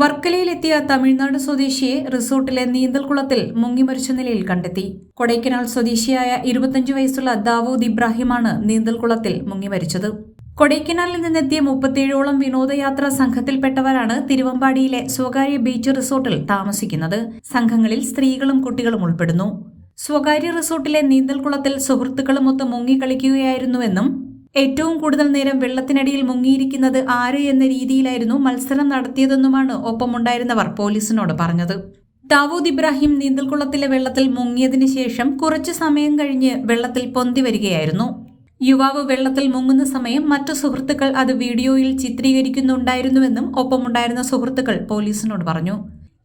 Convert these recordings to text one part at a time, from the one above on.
വർക്കലയിലെത്തിയ തമിഴ്നാട് സ്വദേശിയെ റിസോർട്ടിലെ നീന്തൽക്കുളത്തിൽ മുങ്ങിമരിച്ച നിലയിൽ കണ്ടെത്തി. കൊടൈക്കനാൽ സ്വദേശിയായ ഇരുപത്തഞ്ചു വയസ്സുള്ള ദാവൂദ് ഇബ്രാഹിമാണ് നീന്തൽക്കുളത്തിൽ മുങ്ങിമരിച്ചത് കൊടൈക്കനാലിൽ നിന്നെത്തിയ മുപ്പത്തിയേഴോളം വിനോദയാത്രാ സംഘത്തിൽപ്പെട്ടവരാണ് തിരുവമ്പാടിയിലെ സ്വകാര്യ ബീച്ച് റിസോർട്ടിൽ താമസിക്കുന്നത്. സംഘങ്ങളിൽ സ്ത്രീകളും കുട്ടികളും ഉൾപ്പെടുന്നു. സ്വകാര്യ റിസോർട്ടിലെ നീന്തൽക്കുളത്തിൽ സുഹൃത്തുക്കളുമൊത്ത് മുങ്ങിക്കളിക്കുകയായിരുന്നുവെന്നും ഏറ്റവും കൂടുതൽ നേരം വെള്ളത്തിനടിയിൽ മുങ്ങിയിരിക്കുന്നത് ആര് എന്ന രീതിയിലായിരുന്നു മത്സരം നടത്തിയതെന്നുമാണ് ഒപ്പമുണ്ടായിരുന്നവർ പോലീസിനോട് പറഞ്ഞത്. ദാവൂദ് ഇബ്രാഹിം നീന്തൽക്കുളത്തിലെ വെള്ളത്തിൽ മുങ്ങിയതിനു ശേഷം കുറച്ചു സമയം കഴിഞ്ഞ് വെള്ളത്തിൽ പൊന്തി വരികയായിരുന്നു. യുവാവ് വെള്ളത്തിൽ മുങ്ങുന്ന സമയം മറ്റു സുഹൃത്തുക്കൾ അത് വീഡിയോയിൽ ചിത്രീകരിക്കുന്നുണ്ടായിരുന്നുവെന്നും ഒപ്പമുണ്ടായിരുന്ന സുഹൃത്തുക്കൾ പോലീസിനോട് പറഞ്ഞു.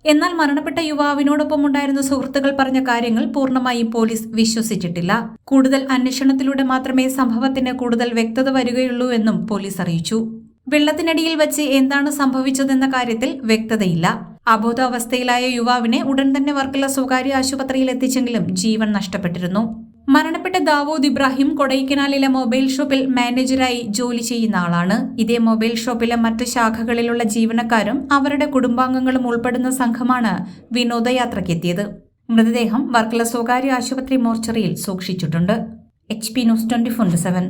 എന്നാൽ മരണപ്പെട്ട യുവാവിനോടൊപ്പം ഉണ്ടായിരുന്ന സുഹൃത്തുക്കൾ പറഞ്ഞ കാര്യങ്ങൾ പൂർണമായും പോലീസ് വിശ്വസിച്ചിട്ടില്ല. കൂടുതൽ അന്വേഷണത്തിലൂടെ മാത്രമേ സംഭവത്തിന് കൂടുതൽ വ്യക്തത വരികയുള്ളൂ എന്നും പോലീസ് അറിയിച്ചു. വെള്ളത്തിനടിയിൽ വച്ച് എന്താണ് സംഭവിച്ചതെന്ന കാര്യത്തിൽ വ്യക്തതയില്ല. അബോധാവസ്ഥയിലായ യുവാവിനെ ഉടൻ തന്നെ വർക്കല സ്വകാര്യ ആശുപത്രിയിൽ എത്തിച്ചെങ്കിലും ജീവൻ നഷ്ടപ്പെട്ടിരുന്നു. മരണപ്പെട്ട ദാവൂദ് ഇബ്രാഹിം കൊടൈക്കനാലിലെ മൊബൈൽ ഷോപ്പിൽ മാനേജരായി ജോലി ചെയ്യുന്ന ആളാണ്. ഇതേ മൊബൈൽ ഷോപ്പിലെ മറ്റ് ശാഖകളിലുള്ള ജീവനക്കാരും അവരുടെ കുടുംബാംഗങ്ങളും ഉൾപ്പെടുന്ന സംഘമാണ് വിനോദയാത്രയ്ക്കെത്തിയത്. മൃതദേഹം വർക്കല സ്വകാര്യ ആശുപത്രി മോർച്ചറിയിൽ സൂക്ഷിച്ചിട്ടുണ്ട്. H P news twenty four seven.